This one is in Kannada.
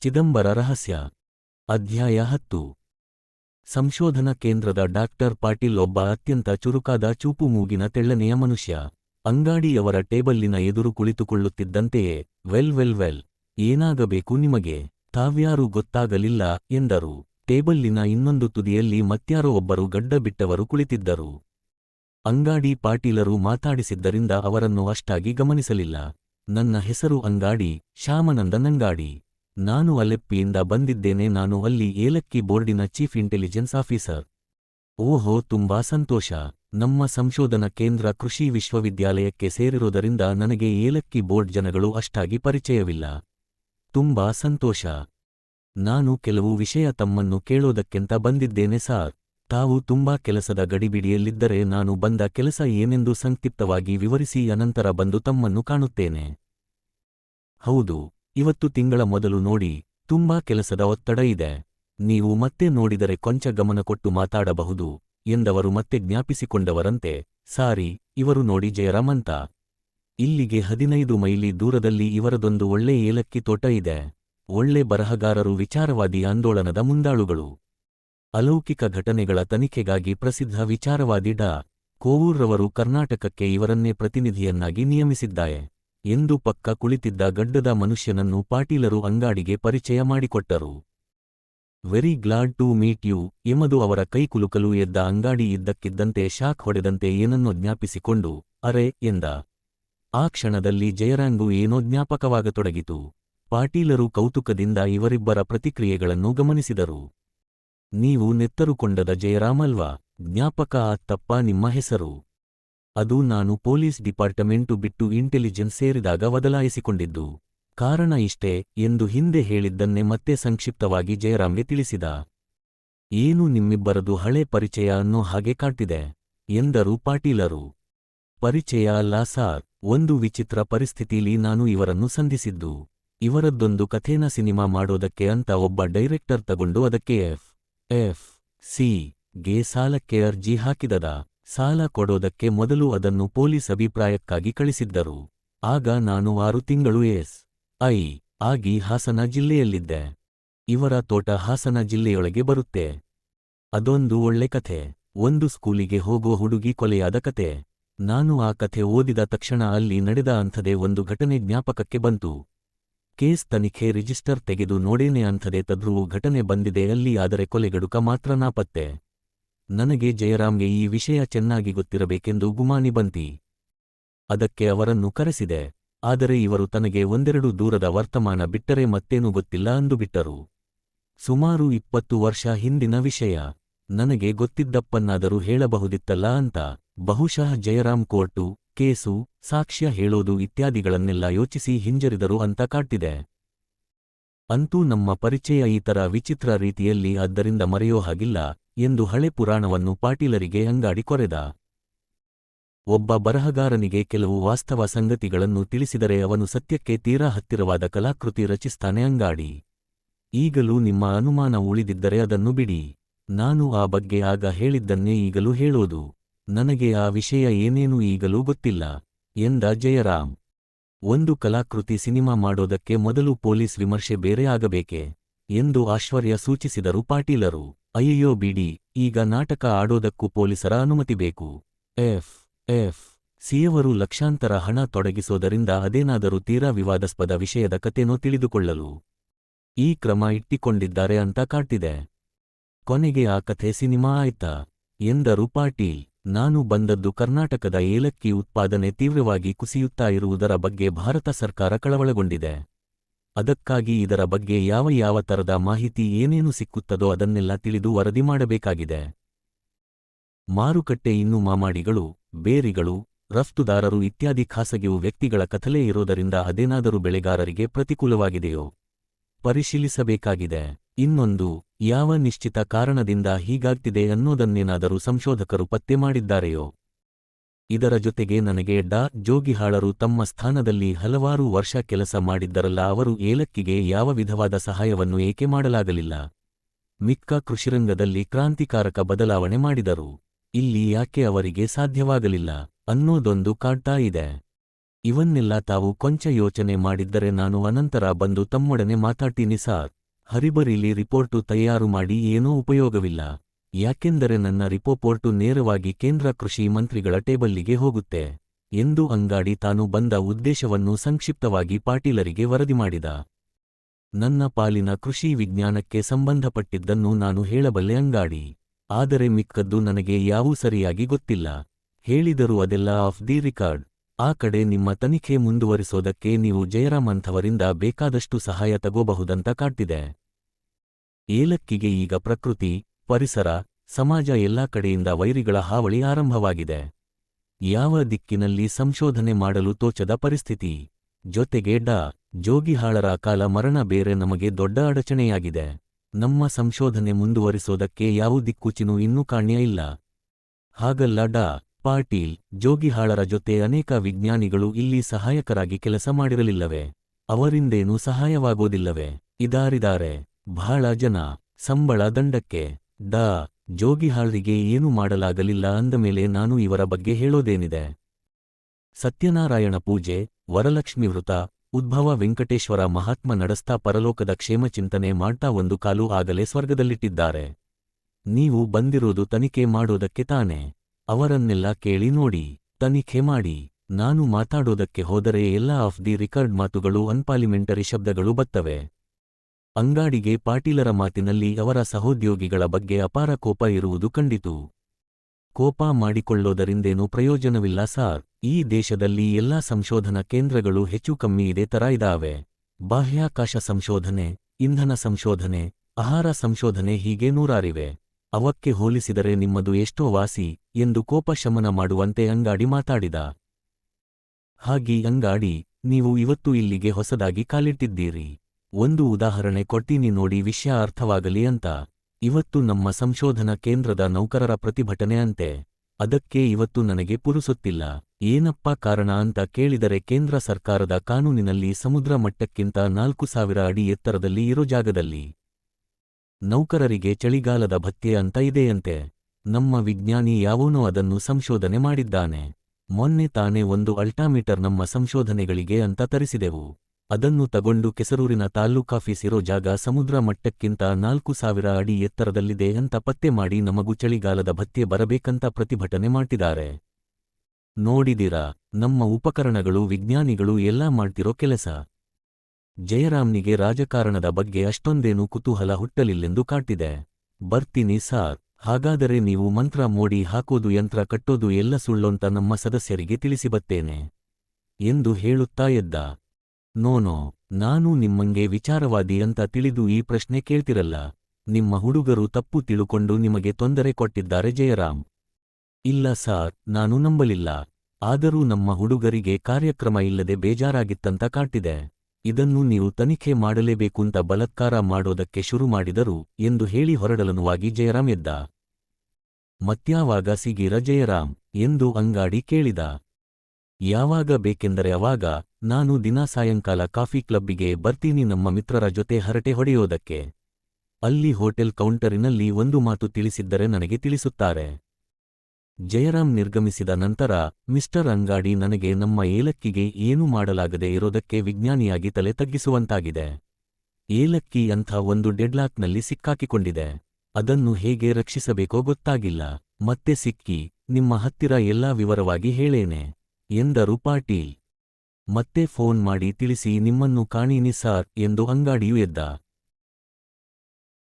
ಚಿದಂಬರ ರಹಸ್ಯ, ಅಧ್ಯಾಯ ಹತ್ತು. ಸಂಶೋಧನಾ ಕೇಂದ್ರದ ಡಾಕ್ಟರ್ ಪಾಟೀಲ್ ಒಬ್ಬ ಅತ್ಯಂತ ಚುರುಕಾದ ಚೂಪು ಮೂಗಿನ ತೆಳ್ಳನೆಯ ಮನುಷ್ಯ. ಅಂಗಾಡಿಯವರ ಟೇಬಲ್ಲಿನ ಎದುರು ಕುಳಿತುಕೊಳ್ಳುತ್ತಿದ್ದಂತೆಯೇ, ವೆಲ್ ವೆಲ್ ವೆಲ್, ಏನಾಗಬೇಕು ನಿಮಗೆ? ತಾವ್ಯಾರೂ ಗೊತ್ತಾಗಲಿಲ್ಲ ಎಂದರು. ಟೇಬಲ್ಲಿನ ಇನ್ನೊಂದು ತುದಿಯಲ್ಲಿ ಮತ್ಯಾರೋ ಒಬ್ಬರು ಗಡ್ಡ ಬಿಟ್ಟವರು ಕುಳಿತಿದ್ದರು. ಅಂಗಾಡಿ ಪಾಟೀಲರು ಮಾತಾಡಿಸಿದ್ದರಿಂದ ಅವರನ್ನು ಅಷ್ಟಾಗಿ ಗಮನಿಸಲಿಲ್ಲ. ನನ್ನ ಹೆಸರು ಅಂಗಾಡಿ ಶ್ಯಾಮನಂದನ್ ಅಂಗಾಡಿ ನಾನು ಅಲೆಪ್ಪಿಯಿಂದ ಬಂದಿದ್ದೇನೆ, ನಾನು ಅಲ್ಲಿ ಏಲಕ್ಕಿ ಬೋರ್ಡಿನ ಚೀಫ್ ಇಂಟೆಲಿಜೆನ್ಸ್ ಆಫೀಸರ್. ಓಹೋ, ತುಂಬಾ ಸಂತೋಷ. ನಮ್ಮ ಸಂಶೋಧನಾ ಕೇಂದ್ರ ಕೃಷಿ ವಿಶ್ವವಿದ್ಯಾಲಯಕ್ಕೆ ಸೇರಿರುವುದರಿಂದ ನನಗೆ ಏಲಕ್ಕಿ ಬೋರ್ಡ್ ಜನಗಳು ಅಷ್ಟಾಗಿ ಪರಿಚಯವಿಲ್ಲ. ತುಂಬಾ ಸಂತೋಷ. ನಾನು ಕೆಲವು ವಿಷಯ ತಮ್ಮನ್ನು ಕೇಳೋದಕ್ಕೆಂತ ಬಂದಿದ್ದೇನೆ ಸಾರ್. ತಾವು ತುಂಬಾ ಕೆಲಸದ ಗಡಿಬಿಡಿಯಲ್ಲಿದ್ದರೆ ನಾನು ಬಂದ ಕೆಲಸ ಏನೆಂದು ಸಂಕ್ಷಿಪ್ತವಾಗಿ ವಿವರಿಸಿ, ಅನಂತರ ಬಂದು ತಮ್ಮನ್ನು ಕಾಣುತ್ತೇನೆ. ಹೌದು. ಇವತ್ತು ತಿಂಗಳ ಮೊದಲು ನೋಡಿ ತುಂಬಾ ಕೆಲಸದ ಒತ್ತಡ ಇದೆ. ನೀವು ಮತ್ತೆ ನೋಡಿದರೆ ಕೊಂಚ ಗಮನ ಕೊಟ್ಟು ಮಾತಾಡಬಹುದು ಎಂದವರು ಮತ್ತೆ ಜ್ಞಾಪಿಸಿಕೊಂಡವರಂತೆ, ಸಾರಿ, ಇವರು ನೋಡಿ ಜಯರಾಮಂತ. ಇಲ್ಲಿಗೆ ಹದಿನೈದು ಮೈಲಿ ದೂರದಲ್ಲಿ ಇವರದೊಂದು ಒಳ್ಳೆ ಏಲಕ್ಕಿ ತೋಟ ಇದೆ. ಒಳ್ಳೆ ಬರಹಗಾರರು ವಿಚಾರವಾದಿ ಆಂದೋಲನದ ಮುಂದಾಳುಗಳು. ಅಲೌಕಿಕ ಘಟನೆಗಳ ತನಿಖೆಗಾಗಿ ಪ್ರಸಿದ್ಧ ವಿಚಾರವಾದಿ ಡಾ. ಕೋವೂರ್ರವರು ಕರ್ನಾಟಕಕ್ಕೆ ಇವರನ್ನೇ ಪ್ರತಿನಿಧಿಯನ್ನಾಗಿ ನಿಯಮಿಸಿದ್ದಾರೆ. ಎಂದು ಪಕ್ಕ ಕುಳಿತಿದ್ದ ಗಡ್ಡದ ಮನುಷ್ಯನನ್ನು ಪಾಟೀಲರು ಅಂಗಾಡಿಗೆ ಪರಿಚಯ ಮಾಡಿಕೊಟ್ಟರು. Very glad to meet you, ಎಮದು ಅವರ ಕೈಕುಲುಕಲು ಎದ್ದ ಅಂಗಾಡಿ ಇದ್ದಕ್ಕಿದ್ದಂತೆ ಶಾಕ್ ಹೊಡೆದಂತೆ ಏನನ್ನೋ ಜ್ಞಾಪಿಸಿಕೊಂಡು, ಅರೆ, ಎಂದ. ಆ ಕ್ಷಣದಲ್ಲಿ ಜಯರಾಂಗು ಏನೋ ಜ್ಞಾಪಕವಾಗತೊಡಗಿತು. ಪಾಟೀಲರು ಕೌತುಕದಿಂದ ಇವರಿಬ್ಬರ ಪ್ರತಿಕ್ರಿಯೆಗಳನ್ನು ಗಮನಿಸಿದರು. ನೀವು ನೆತ್ತರುಕೊಂಡದ ಜಯರಾಮಲ್ವಾ, ಜ್ಞಾಪಕ ಆತ್ತಪ್ಪ ನಿಮ್ಮ ಹೆಸರು. ಅದು ನಾನು ಪೊಲೀಸ್ ಡಿಪಾರ್ಟ್ಮೆಂಟು ಬಿಟ್ಟು ಇಂಟೆಲಿಜೆನ್ಸ್ ಸೇರಿದಾಗ ಬದಲಾಯಿಸಿಕೊಂಡಿದ್ದು. ಕಾರಣ ಇಷ್ಟೇ ಎಂದು ಹಿಂದೆ ಹೇಳಿದ್ದನ್ನೇ ಮತ್ತೆ ಸಂಕ್ಷಿಪ್ತವಾಗಿ ಜಯರಾಮ್ಗೆ ತಿಳಿಸಿದ. ಏನು ನಿಮ್ಮಿಬ್ಬರದು ಹಳೆ ಪರಿಚಯ ಅನ್ನೋ ಹಾಗೆ ಕಾಟಿದೆ ಎಂದರು ಪಾಟೀಲರು. ಪರಿಚಯ ಅಲ್ಲ ಸಾರ್, ಒಂದು ವಿಚಿತ್ರ ಪರಿಸ್ಥಿತಿಲಿ ನಾನು ಇವರನ್ನು ಸಂಧಿಸಿದ್ದು. ಇವರದ್ದೊಂದು ಕಥೇನ ಸಿನಿಮಾ ಮಾಡೋದಕ್ಕೆ ಅಂತ ಒಬ್ಬ ಡೈರೆಕ್ಟರ್ ತಗೊಂಡು ಅದಕ್ಕೆ ಎಫ್ ಎಫ್, ಸಿ, ಗೆ ಸಾಲಕ್ಕೆ ಅರ್ಜಿ ಹಾಕಿದದ. ಸಾಲ ಕೊಡೋದಕ್ಕೆ ಮೊದಲು ಅದನ್ನು ಪೊಲೀಸ್ ಅಭಿಪ್ರಾಯಕ್ಕಾಗಿ ಕಳಿಸಿದ್ದರು. ಆಗ ನಾನು ಆರು ತಿಂಗಳು ಎಸ್. ಐ. ಆಗಿ ಹಾಸನ ಜಿಲ್ಲೆಯಲ್ಲಿದ್ದೆ. ಇವರ ತೋಟ ಹಾಸನ ಜಿಲ್ಲೆಯೊಳಗೆ ಬರುತ್ತೆ. ಅದೊಂದು ಒಳ್ಳೆ ಕಥೆ. ಒಂದು ಸ್ಕೂಲಿಗೆ ಹೋಗೋ ಹುಡುಗಿ ಕೊಲೆಯಾದ ಕಥೆ ನಾನು ಆ ಕಥೆ ಓದಿದ ತಕ್ಷಣ ಅಲ್ಲಿ ನಡೆದ ಅಂಥದೇ ಒಂದು ಘಟನೆ ಜ್ಞಾಪಕಕ್ಕೆ ಬಂತು. ಕೇಸ್ ತನಿಖೆ ರಿಜಿಸ್ಟರ್ ತೆಗೆದು ನೋಡೇನೆ ಅಂಥದೇ ತದ್ರುವು ಘಟನೆ ಬಂದಿದೆ ಅಲ್ಲಿ ಆದರೆ ಕೊಲೆಗಡುಕ ಮಾತ್ರ ನಾಪತ್ತೆ. ನನಗೆ ಜಯರಾಮ್ಗೆ ಈ ವಿಷಯ ಚೆನ್ನಾಗಿ ಗೊತ್ತಿರಬೇಕೆಂದು ಗುಮಾನಿ ಬಂತಿ. ಅದಕ್ಕೆ ಅವರನ್ನು ಕರೆಸಿದೆ. ಆದರೆ ಇವರು ತನಗೆ ಒಂದೆರಡು ದೂರದ ವರ್ತಮಾನ ಬಿಟ್ಟರೆ ಮತ್ತೇನೂ ಗೊತ್ತಿಲ್ಲ ಅಂದುಬಿಟ್ಟರು ಸುಮಾರು ಇಪ್ಪತ್ತು ವರ್ಷ ಹಿಂದಿನ ವಿಷಯ. ನನಗೆ ಗೊತ್ತಿದ್ದಪ್ಪನ್ನಾದರೂ ಹೇಳಬಹುದಿತ್ತಲ್ಲ ಅಂತ. ಬಹುಶಃ ಜಯರಾಮ್ ಕೋರ್ಟು, ಕೇಸು, ಸಾಕ್ಷ್ಯ ಹೇಳೋದು ಇತ್ಯಾದಿಗಳನ್ನೆಲ್ಲ ಯೋಚಿಸಿ ಹಿಂಜರಿದರು ಅಂತ ಕಾಟ್ಟಿದೆ. ಅಂತೂ ನಮ್ಮ ಪರಿಚಯ ಈ ವಿಚಿತ್ರ ರೀತಿಯಲ್ಲಿ ಆದ್ದರಿಂದ ಮರೆಯೋ ಹಾಗಿಲ್ಲ. ಎಂದು ಹಳೆ ಪುರಾಣವನ್ನು ಪಾಟೀಲರಿಗೆ ಅಂಗಾಡಿ ಕೊರೆದ. ಒಬ್ಬ ಬರಹಗಾರನಿಗೆ ಕೆಲವು ವಾಸ್ತವ ಸಂಗತಿಗಳನ್ನು ತಿಳಿಸಿದರೆ ಅವನು ಸತ್ಯಕ್ಕೆ ತೀರಾ ಹತ್ತಿರವಾದ ಕಲಾಕೃತಿ ರಚಿಸ್ತಾನೆ ಅಂಗಾಡಿ. ಈಗಲೂ ನಿಮ್ಮ ಅನುಮಾನ ಉಳಿದಿದ್ದರೆ ಅದನ್ನು ಬಿಡಿ. ನಾನು ಆ ಬಗ್ಗೆ ಆಗ ಹೇಳಿದ್ದನ್ನೇ ಈಗಲೂ ಹೇಳೋದು. ನನಗೆ ಆ ವಿಷಯ ಏನೇನೂ ಈಗಲೂ ಗೊತ್ತಿಲ್ಲ, ಎಂದ ಜಯರಾಮ್. ಒಂದು ಕಲಾಕೃತಿ ಸಿನಿಮಾ ಮಾಡೋದಕ್ಕೆ ಮೊದಲು ಪೊಲೀಸ್ ವಿಮರ್ಶೆ ಬೇರೆಯಾಗಬೇಕೆ, ಎಂದು ಆಶ್ವರ್ಯ ಸೂಚಿಸಿದರು ಪಾಟೀಲರು. ಅಯ್ಯಯ್ಯೋ ಬಿಡಿ, ಈಗ ನಾಟಕ ಆಡೋದಕ್ಕೂ ಪೊಲೀಸರ ಅನುಮತಿ ಬೇಕು. ಎಫ್ ಎಫ್ ಸಿಯವರು ಲಕ್ಷಾಂತರ ಹಣ ತೊಡಗಿಸೋದರಿಂದ ಅದೇನಾದರೂ ತೀರಾ ವಿವಾದಾಸ್ಪದ ವಿಷಯದ ಕತೆನೋ ತಿಳಿದುಕೊಳ್ಳಲು ಈ ಕ್ರಮ ಇಟ್ಟಿಕೊಂಡಿದ್ದಾರೆ ಅಂತ ಕಾಟಿದೆ ಕೊನೆಗೆ ಆ ಕಥೆ ಸಿನಿಮಾ ಆಯ್ತಾ? ಎಂದರು ಪಾಟೀಲ್. ನಾನು ಬಂದದ್ದು ಕರ್ನಾಟಕದ ಏಲಕ್ಕಿ ಉತ್ಪಾದನೆ ತೀವ್ರವಾಗಿ ಕುಸಿಯುತ್ತಾ ಇರುವುದರ ಬಗ್ಗೆ ಭಾರತ ಸರ್ಕಾರ ಕಳವಳಗೊಂಡಿದೆ. ಅದಕ್ಕಾಗಿ ಇದರ ಬಗ್ಗೆ ಯಾವ ಯಾವ ತರದ ಮಾಹಿತಿ ಏನೇನು ಸಿಕ್ಕುತ್ತದೋ ಅದನ್ನೆಲ್ಲ ತಿಳಿದು ವರದಿ ಮಾಡಬೇಕಾಗಿದೆ. ಮಾರುಕಟ್ಟೆ ಇನ್ನು ಮಾಮಾಡಿಗಳು, ಬೇರಿಗಳು, ರಫ್ತುದಾರರು ಇತ್ಯಾದಿ ಖಾಸಗಿಯು ವ್ಯಕ್ತಿಗಳ ಕಥಲೇ ಇರೋದರಿಂದ ಅದೇನಾದರೂ ಬೆಳೆಗಾರರಿಗೆ ಪ್ರತಿಕೂಲವಾಗಿದೆಯೋ ಪರಿಶೀಲಿಸಬೇಕಾಗಿದೆ. ಇನ್ನೊಂದು, ಯಾವ ನಿಶ್ಚಿತ ಕಾರಣದಿಂದ ಹೀಗಾಗ್ತಿದೆ ಅನ್ನೋದನ್ನೇನಾದರೂ ಸಂಶೋಧಕರು ಪತ್ತೆ ಮಾಡಿದ್ದಾರೆಯೋ? ಇದರ ಜೊತೆಗೆ ನನಗೆ ಡಾ. ಜೋಗಿಹಾಳರು ತಮ್ಮ ಸ್ಥಾನದಲ್ಲಿ ಹಲವಾರು ವರ್ಷ ಕೆಲಸ ಮಾಡಿದ್ದರಲ್ಲ, ಅವರು ಏಲಕ್ಕಿಗೆ ಯಾವ ವಿಧವಾದ ಸಹಾಯವನ್ನು ಏಕೆ ಮಾಡಲಾಗಲಿಲ್ಲ? ಮಿಕ್ಕ ಕೃಷಿರಂಗದಲ್ಲಿ ಕ್ರಾಂತಿಕಾರಕ ಬದಲಾವಣೆ ಮಾಡಿದರು. ಇಲ್ಲಿ ಯಾಕೆ ಅವರಿಗೆ ಸಾಧ್ಯವಾಗಲಿಲ್ಲ ಅನ್ನೋದೊಂದು ಕಾಡ್ತಾ ಇದೆ. ಇವನ್ನೆಲ್ಲ ತಾವು ಕೊಂಚ ಯೋಚನೆ ಮಾಡಿದ್ದರೆ ನಾನು ಅನಂತರ ಬಂದು ತಮ್ಮೊಡನೆ ಮಾತಾಡ್ತೀನಿ, ಸಾರ್. ಹರಿಬರಿಲಿ ರಿಪೋರ್ಟು ತಯಾರು ಮಾಡಿ ಏನೂ ಉಪಯೋಗವಿಲ್ಲ. ಯಾಕೆಂದರೆ ನನ್ನ ರಿಪೋಪೋರ್ಟು ನೇರವಾಗಿ ಕೇಂದ್ರ ಕೃಷಿ ಮಂತ್ರಿಗಳ ಟೇಬಲ್ಲಿಗೆ ಹೋಗುತ್ತೆ ಎಂದು ಅಂಗಾಡಿ ತಾನು ಬಂದ ಉದ್ದೇಶವನ್ನು ಸಂಕ್ಷಿಪ್ತವಾಗಿ ಪಾಟೀಲರಿಗೆ ವರದಿ ಮಾಡಿದ. ನನ್ನ ಪಾಲಿನ ಕೃಷಿ ವಿಜ್ಞಾನಕ್ಕೆ ಸಂಬಂಧಪಟ್ಟಿದ್ದನ್ನು ನಾನು ಹೇಳಬಲ್ಲೆ ಅಂಗಾಡಿ. ಆದರೆ ಮಿಕ್ಕದ್ದು ನನಗೆ ಯಾವೂ ಸರಿಯಾಗಿ ಗೊತ್ತಿಲ್ಲ. ಹೇಳಿದರೂ ಅದೆಲ್ಲ ಆಫ್ ದಿ ರಿಕಾರ್ಡ್. ಆ ಕಡೆ ನಿಮ್ಮ ತನಿಖೆ ಮುಂದುವರಿಸೋದಕ್ಕೆ ನೀವು ಜಯರಾಮಂಥವರಿಂದ ಬೇಕಾದಷ್ಟು ಸಹಾಯ ತಗೋಬಹುದಂತ ಕಾಡ್ತಿದೆ. ಏಲಕ್ಕಿಗೆ ಈಗ ಪ್ರಕೃತಿ ಪರಿಸರ, ಸಮಾಜ ಎಲ್ಲಾ ಕಡೆಯಿಂದ ವೈರಿಗಳ ಹಾವಳಿ ಆರಂಭವಾಗಿದೆ. ಯಾವ ದಿಕ್ಕಿನಲ್ಲಿ ಸಂಶೋಧನೆ ಮಾಡಲು ತೋಚದ ಪರಿಸ್ಥಿತಿ? ಜೊತೆಗೆ ಡಾ. ಜೋಗಿಹಾಳರ ಕಾಲ ಮರಣ ಬೇರೆ ನಮಗೆ ದೊಡ್ಡ ಅಡಚಣೆಯಾಗಿದೆ. ನಮ್ಮ ಸಂಶೋಧನೆ ಮುಂದುವರಿಸೋದಕ್ಕೆ ಯಾವ ದಿಕ್ಕುಚಿನೂ ಇನ್ನೂ ಕಾಣ್ಯ ಇಲ್ಲ. ಹಾಗಲ್ಲ ಡಾ. ಪಾಟೀಲ್, ಜೋಗಿಹಾಳರ ಜೊತೆ ಅನೇಕ ವಿಜ್ಞಾನಿಗಳು ಇಲ್ಲಿ ಸಹಾಯಕರಾಗಿ ಕೆಲಸ ಮಾಡಿರಲಿಲ್ಲವೇ. ಅವರಿಂದೇನೂ ಸಹಾಯವಾಗೋದಿಲ್ಲವೆ. ಇದಾರಿದ್ದಾರೆ ಬಹಳ ಜನ, ಸಂಬಳ ದಂಡಕ್ಕೆ ಡಾ ಜೋಗಿಹಾಳ್ರಿಗೆ ಏನೂ ಮಾಡಲಾಗಲಿಲ್ಲ ಅಂದಮೇಲೆ ನಾನು ಇವರ ಬಗ್ಗೆ ಹೇಳೋದೇನಿದೆ. ಸತ್ಯನಾರಾಯಣ ಪೂಜೆ, ವರಲಕ್ಷ್ಮಿ ವೃತ, ಉದ್ಭವ ವೆಂಕಟೇಶ್ವರ ಮಹಾತ್ಮ ನಡೆಸ್ತಾ ಪರಲೋಕದ ಕ್ಷೇಮಚಿಂತನೆ ಮಾಡ್ತಾ ಒಂದು ಕಾಲು ಆಗಲೇ ಸ್ವರ್ಗದಲ್ಲಿಟ್ಟಿದ್ದಾರೆ. ನೀವು ಬಂದಿರೋದು ತನಿಖೆ ಮಾಡೋದಕ್ಕೆ ತಾನೆ. ಅವರನ್ನೆಲ್ಲ ಕೇಳಿ ನೋಡಿ, ತನಿಖೆ ಮಾಡಿ, ನಾನು ಮಾತಾಡೋದಕ್ಕೆ ಹೋದರೆ ಎಲ್ಲ ಆಫ್ ದಿ ರಿಕಾರ್ಡ್ ಮಾತುಗಳು ಅನ್ಪಾರ್ಲಿಮೆಂಟರಿ ಶಬ್ದಗಳು ಬತ್ತವೆ. ಅಂಗಾಡಿಗೆ ಪಾಟೀಲರ ಮಾತಿನಲ್ಲಿ ಅವರ ಸಹೋದ್ಯೋಗಿಗಳ ಬಗ್ಗೆ ಅಪಾರ ಕೋಪ ಇರುವುದು ಕಂಡಿತು. ಕೋಪ ಮಾಡಿಕೊಳ್ಳೋದರಿಂದೇನೂ ಪ್ರಯೋಜನವಿಲ್ಲ ಸಾರ್. ಈ ದೇಶದಲ್ಲಿ ಎಲ್ಲಾ ಸಂಶೋಧನಾ ಕೇಂದ್ರಗಳು ಹೆಚ್ಚು ಕಮ್ಮಿ ಇದೇ ತರ ಇದಾವೆ. ಬಾಹ್ಯಾಕಾಶ ಸಂಶೋಧನೆ, ಇಂಧನ ಸಂಶೋಧನೆ, ಆಹಾರ ಸಂಶೋಧನೆ ಹೀಗೆ ನೂರಾರಿವೆ. ಅವಕ್ಕೆ ಹೋಲಿಸಿದರೆ ನಿಮ್ಮದು ಎಷ್ಟೋ ವಾಸಿ ಎಂದು ಕೋಪ ಶಮನ ಮಾಡುವಂತೆ ಅಂಗಾಡಿ ಮಾತಾಡಿದ. ಹಾಗೆ ಅಂಗಾಡಿ, ನೀವು ಇವತ್ತು ಇಲ್ಲಿಗೆ ಹೊಸದಾಗಿ ಕಾಲಿಟ್ಟಿದ್ದೀರಿ. ಒಂದು ಉದಾಹರಣೆ ಕೊಟ್ಟೀನಿ ನೋಡಿ ವಿಷಯ ಅರ್ಥವಾಗಲಿ ಅಂತ. ಇವತ್ತು ನಮ್ಮ ಸಂಶೋಧನಾ ಕೇಂದ್ರದ ನೌಕರರ ಪ್ರತಿಭಟನೆ ಅಂತೆ. ಅದಕ್ಕೆ ಇವತ್ತು ನನಗೆ ಪುರುಸುತ್ತಿಲ್ಲ. ಏನಪ್ಪಾ ಕಾರಣ ಅಂತ ಕೇಳಿದರೆ ಕೇಂದ್ರ ಸರ್ಕಾರದ ಕಾನೂನಿನಲ್ಲಿ ಸಮುದ್ರ ಮಟ್ಟಕ್ಕಿಂತ ನಾಲ್ಕು ಸಾವಿರ ಅಡಿ ಎತ್ತರದಲ್ಲಿ ಇರೋ ಜಾಗದಲ್ಲಿ. ನೌಕರರಿಗೆ ಚಳಿಗಾಲದ ಭತ್ಯೆ ಅಂತ ಇದೆಯಂತೆ. ನಮ್ಮ ವಿಜ್ಞಾನಿ ಯಾವನೋ ಅದನ್ನು ಸಂಶೋಧನೆ ಮಾಡಿದ್ದಾನೆ. ಮೊನ್ನೆ ತಾನೇ ಒಂದು ಅಲ್ಟಾಮೀಟರ್ ನಮ್ಮ ಸಂಶೋಧನೆಗಳಿಗೆ ಅಂತ ತರಿಸಿದೆವು. ಅದನ್ನು ತಗೊಂಡು ಕೆಸರೂರಿನ ತಾಲ್ಲೂಕಾಫೀಸ್ ಇರೋ ಜಾಗ ಸಮುದ್ರ ಮಟ್ಟಕ್ಕಿಂತ ನಾಲ್ಕು ಸಾವಿರ ಅಡಿ ಎತ್ತರದಲ್ಲಿದೆ ಅಂತ ಪತ್ತೆ ಮಾಡಿ ನಮಗೂ ಚಳಿಗಾಲದ ಭತ್ಯೆ ಬರಬೇಕಂತ ಪ್ರತಿಭಟನೆ ಮಾಡ್ತಿದ್ದಾರೆ. ನೋಡಿದಿರಾ, ನಮ್ಮ ಉಪಕರಣಗಳು, ವಿಜ್ಞಾನಿಗಳು ಎಲ್ಲಾ ಮಾಡ್ತಿರೋ ಕೆಲಸ. ಜಯರಾಮ್ನಿಗೆ ರಾಜಕಾರಣದ ಬಗ್ಗೆ ಅಷ್ಟೊಂದೇನೂ ಕುತೂಹಲ ಹುಟ್ಟಲಿಲ್ಲೆಂದು ಕಾಟಿದೆ ಬರ್ತೀನಿ ಸಾರ್, ಹಾಗಾದರೆ ನೀವು ಮಂತ್ರ ಮೋಡಿ ಹಾಕೋದು, ಯಂತ್ರ ಕಟ್ಟೋದು ಎಲ್ಲ ಸುಳ್ಳೊಂತ ನಮ್ಮ ಸದಸ್ಯರಿಗೆ ತಿಳಿಸಿಬತ್ತೇನೆ ಎಂದು ಹೇಳುತ್ತಾ ಎದ್ದ. ನೋನೋ, ನಾನು ನಿಮ್ಮಂಗೆ ವಿಚಾರವಾದಿ ಅಂತ ತಿಳಿದು ಈ ಪ್ರಶ್ನೆ ಕೇಳ್ತಿರಲ್ಲ. ನಿಮ್ಮ ಹುಡುಗರು ತಪ್ಪು ತಿಳುಕೊಂಡು ನಿಮಗೆ ತೊಂದರೆ ಕೊಟ್ಟಿದ್ದಾರೆ ಜಯರಾಮ್. ಇಲ್ಲ ಸಾರ್, ನಾನು ನಂಬಲಿಲ್ಲ. ಆದರೂ ನಮ್ಮ ಹುಡುಗರಿಗೆ ಕಾರ್ಯಕ್ರಮ ಇಲ್ಲದೆ ಬೇಜಾರಾಗಿತ್ತಂತ ಕಾಟಿದೆ. ಇದನ್ನು ನೀವು ತನಿಖೆ ಮಾಡಲೇಬೇಕುಂತ ಬಲತ್ಕಾರ ಮಾಡೋದಕ್ಕೆ ಶುರು ಮಾಡಿದರು ಎಂದು ಹೇಳಿ ಹೊರಡಲನುವಾಗಿ ಜಯರಾಮ್ ಎದ್ದ. ಮತ್ಯಾವಾಗ ಸಿಗಿರ ಜಯರಾಮ್ ಎಂದು ಅಂಗಾಡಿ ಕೇಳಿದ. ಯಾವಾಗ ಬೇಕೆಂದರೆ ಅವಾಗ ನಾನು ದಿನ ಸಾಯಂಕಾಲ ಕಾಫಿ ಕ್ಲಬ್ಬಿಗೆ ಬರ್ತೀನಿ ನಮ್ಮ ಮಿತ್ರರ ಜೊತೆ ಹರಟೆ ಹೊಡೆಯೋದಕ್ಕೆ. ಅಲ್ಲಿ ಹೋಟೆಲ್ ಕೌಂಟರಿನಲ್ಲಿ ಒಂದು ಮಾತು ತಿಳಿಸಿದ್ದರೆ ನನಗೆ ತಿಳಿಸುತ್ತಾರೆ. ಜಯರಾಮ್ ನಿರ್ಗಮಿಸಿದ ನಂತರ, ಮಿಸ್ಟರ್ ಅಂಗಾಡಿ ನನಗೆ ನಮ್ಮ ಏಲಕ್ಕಿಗೆ ಏನು ಮಾಡಲಾಗದೆ ಇರೋದಕ್ಕೆ ವಿಜ್ಞಾನಿಯಾಗಿ ತಲೆ ತಗ್ಗಿಸುವಂತಾಗಿದೆ. ಏಲಕ್ಕಿ ಅಂಥ ಒಂದು ಡೆಡ್ಲಾಕ್ನಲ್ಲಿ ಸಿಕ್ಕಾಕಿಕೊಂಡಿದೆ. ಅದನ್ನು ಹೇಗೆ ರಕ್ಷಿಸಬೇಕೋ ಗೊತ್ತಾಗಿಲ್ಲ. ಮತ್ತೆ ಸಿಕ್ಕಿ, ನಿಮ್ಮ ಹತ್ತಿರ ಎಲ್ಲಾ ವಿವರವಾಗಿ ಹೇಳೇನೆ, ಎಂದರು ಪಾಟೀಲ್. ಮತ್ತೆ ಫೋನ್ ಮಾಡಿ ತಿಳಿಸಿ ನಿಮ್ಮನ್ನು ಕಾಣೀನಿ ಸಾರ್ ಎಂದು ಅಂಗಾಡಿಯೂ ಎದ್ದ.